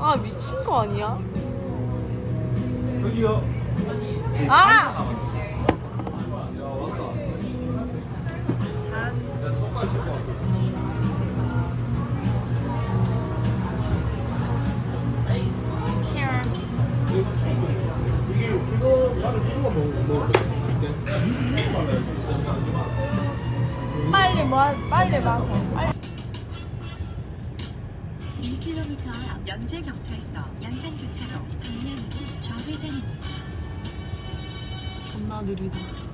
아 미친 거 아니야? 저기요. 아! 빨리 뭐 빨리 가서 빨리 1km 앞 연제 경찰서 양산 교차로 방면으로 좌회전입니다. 존나 느리다.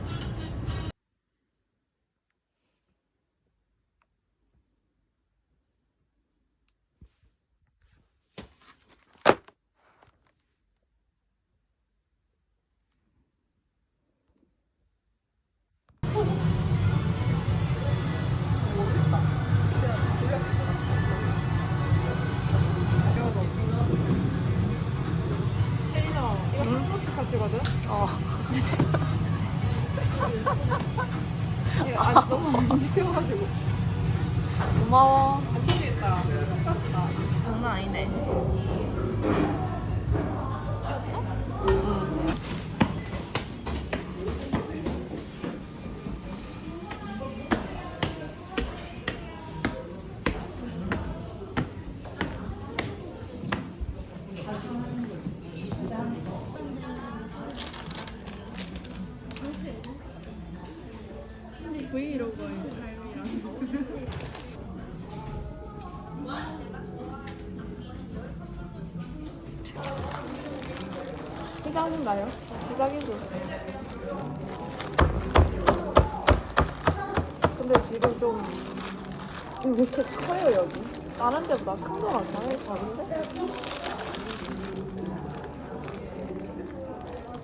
시작인가요? 시작이죠. 근데 지금 좀, 왜 이렇게 커요, 여기? 다른 데보다 큰 거 같아요, 작은데?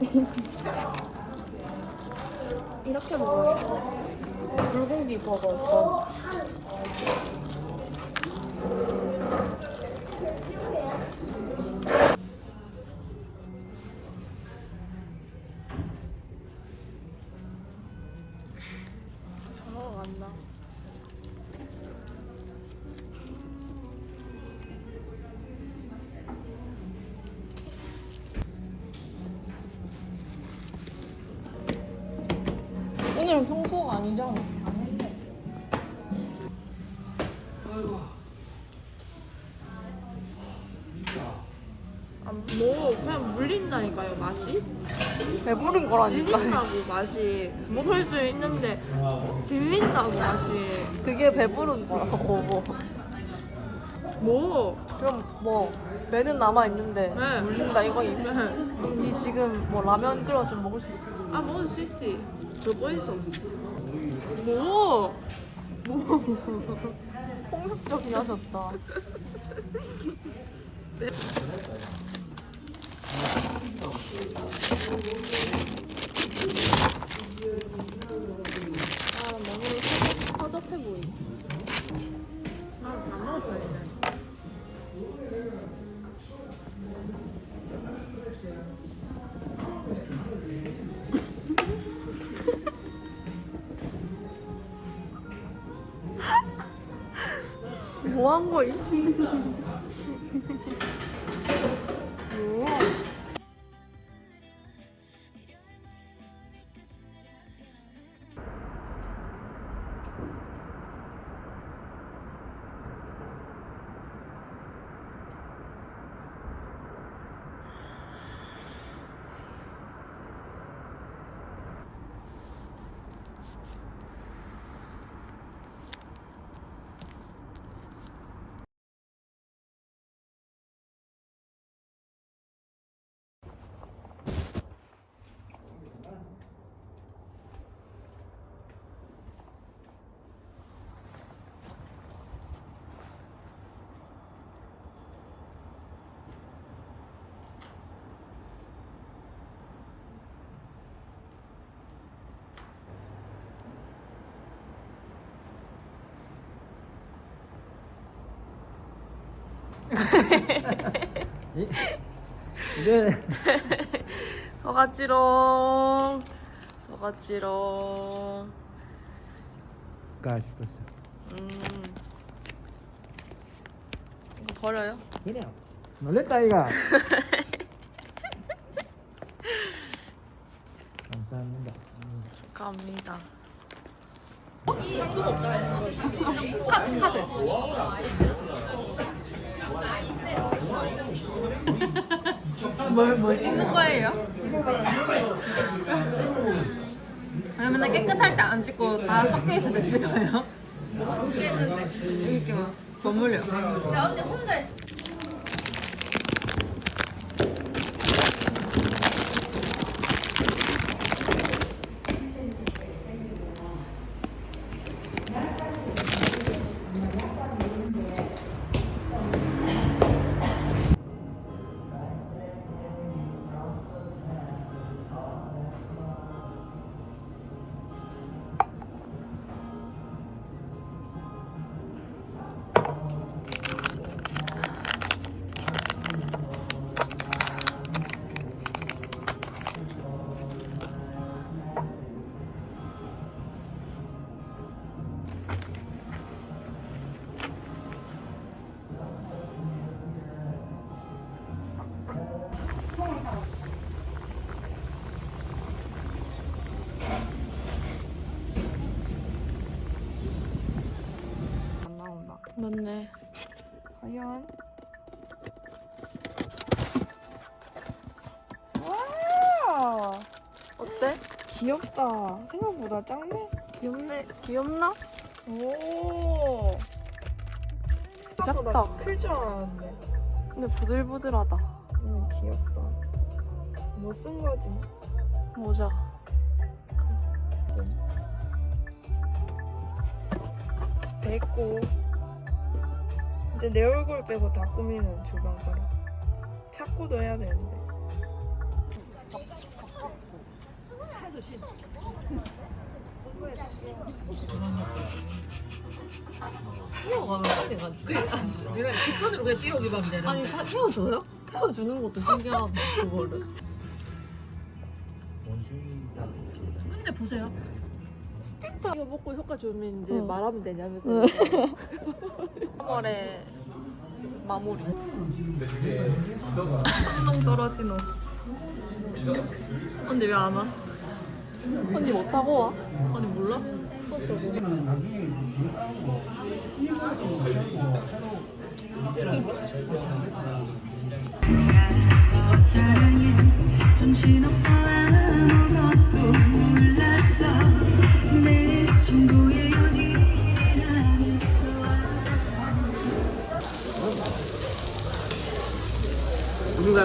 이렇게 먹어요. 불고기 버거 전. 오늘은 평소가 아니잖아. 아, 뭐 그냥 물린다니까요 맛이 배부른 거라니까. 질린다고 맛이 먹을 수 있는데 질린다고 맛이 그게 배부른 거라고. 뭐 그럼 뭐 배는 남아 있는데 네. 물린다 이거니. 네. 니 지금 뭐 라면 끓여서 먹을 수 있어. 아 먹을 수 있지 저거 있어 뭐 뭐. 폭력적이 하셨다. 아 너무 허접해 보이. 난다 먹어야 돼뭐한 이제 서갔지롱. 서갔지롱. 않을까 싶었어. 음. 이거 버려요? 그냥 놀랬다 아이가. 감사합니다. 음. 갑니다. 뭘, 뭘 찍는 거예요? 왜 맨날 깨끗할 때 안 찍고 다 섞여 있을 때 찍어요? 이렇게 막 버물려. 안 맞네. 과연? 와! 어때? 귀엽다. 생각보다 작네. 귀엽네. 귀엽나? 오. 작다. 클줄 알았는데. 근데 부들부들하다. 응, 귀엽다. 뭐 쓴 거지? 모자. 됐고. 이제 내 얼굴 빼고 다 꾸미는 주방가루. 찾고도 해야 되는데. 내가 직선으로 그냥 뛰어오기만 하면 되는 아니 다 태워줘요? 태워주는 것도 신기하다. 그거를. 근데 보세요 이거 먹고 효과 주면 이제 응. 말하면 되냐면서. 3월에 마무리. 한동 떨어진 옷. 언니 왜 안 와? 언니 못 타고 와? 언니 몰라? 누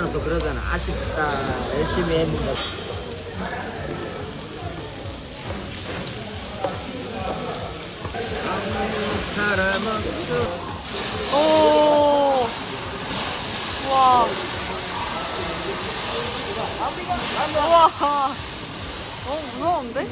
또 그러잖아 아쉽다 열심히 했는데 오. 와. 우와. 너무 무서운데?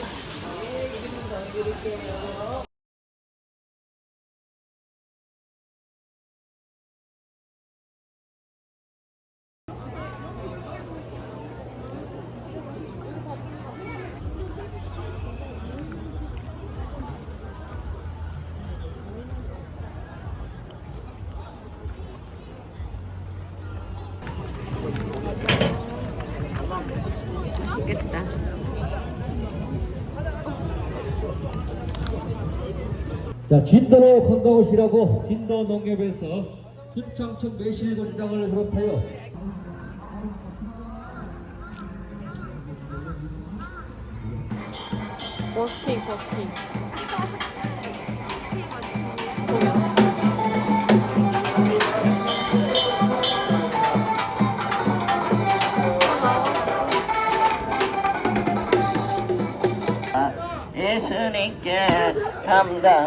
자, 진도로 건강오시라고 진도 농협에서 순창청 매실고추장을 비롯하여 버스킹, 버스킹. 예수님께 감당시키셨도다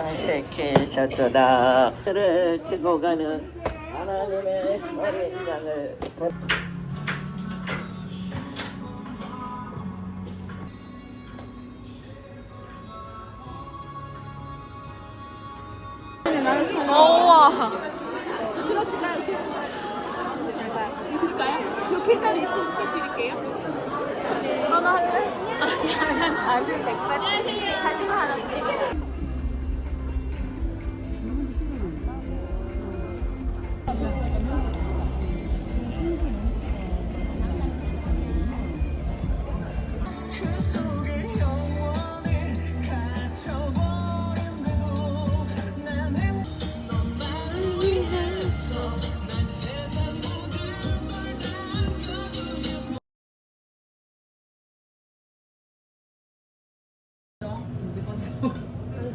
그를 지고 가는 하나님의 어린 양을 우와. 아니 백발 사진 하나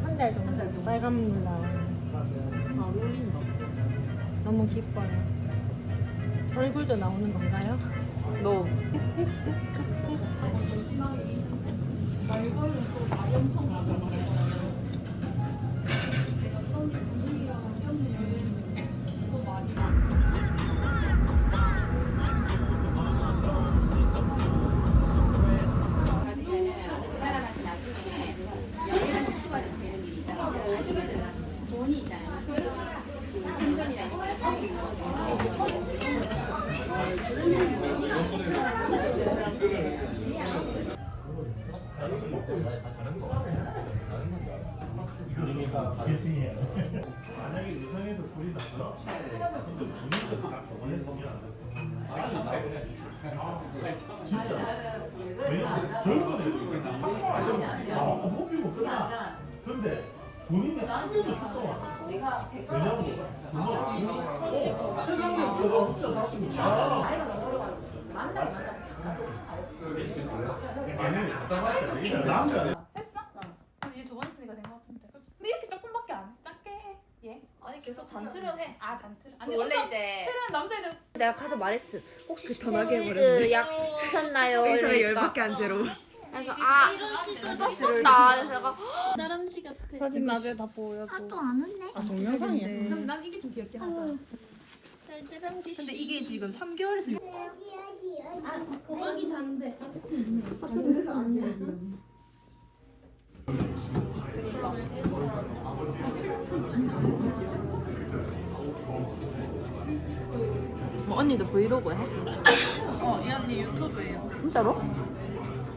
한달 정도 빨간 물 나오는 잘 어울린다. 너무 기뻐요 얼굴도 나오는 건가요? 너. 만약에 났어 진짜 분위기가 다 병원에서 진짜 왜냐면 젊은 애들이 다 뽑히고 끝나 근데 본인이 한 개도 출동안 왜냐면 그거 세상적으로 진짜 다시 잘하라 아니 답답하지 남자 했어? 이제 두 번 했으니까 된 것 같은데. 근데 이렇게 조금밖에 안 작게 해. 얘? 아니 계속 잔트를 해. 아 잔틀. 아니 원래 어쩜 이제 틀은 남자애들 내가 가서 말했어. 혹시 더 나게 해버렸네. 그약 쓰셨나요? 의사를 이러니까. 열받게 한 채로. 그래서 아 썼었다. 그래서 내가 다람쥐 같아. 사진 나중에 다 보여줘 안 왔네. 아 동영상이야? 근데 난 이게 좀 귀엽긴 하다. 다람쥐. 근데 이게 지금 3개월에서 고막이 잔데. 뭐 언니도 브이로그 해? 어, 이 언니 유튜브예요. 진짜로?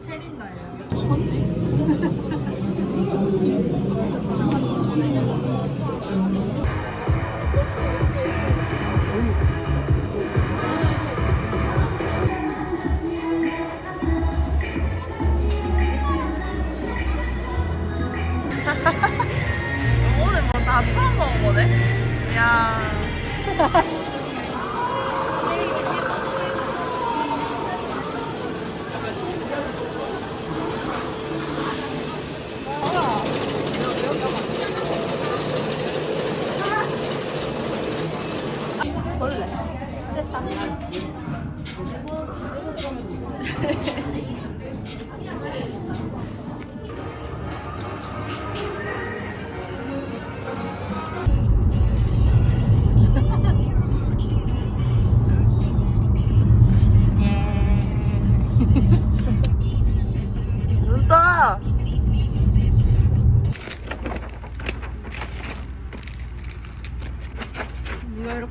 체린다예요. 오늘 뭐 다 처음 먹은 거네? 야.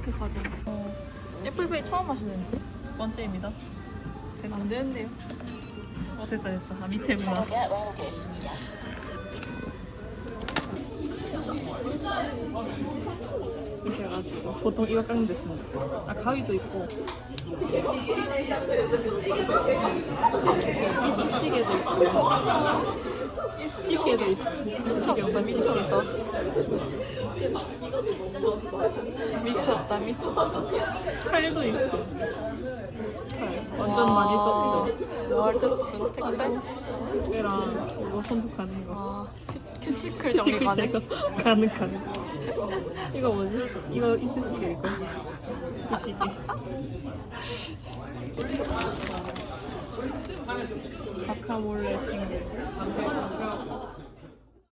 이렇게 가자. 애플페이 처음 하시는지? 첫 번째입니다. 되면 안 되는데요. 어 됐다 됐다. 아 밑에구나. 이렇게 해가지고 보통 이거 깎는 데 씁니다. 아 가위도 있고 이쑤시개도 있고 이쑤시개도 있어. 이쑤시개 미쳤다. 미쳤다 미쳤다. 칼도 있어. 칼 완전 많이 썼어. 뭐할 때도 쓰고 택배? 택배 랑 이거 선택하는 거. 큐티클 정리 가능? 가능 가능. 이거 뭐지? 이거 이쑤시개 이거. 이쑤시개. 바카몰레 싱글.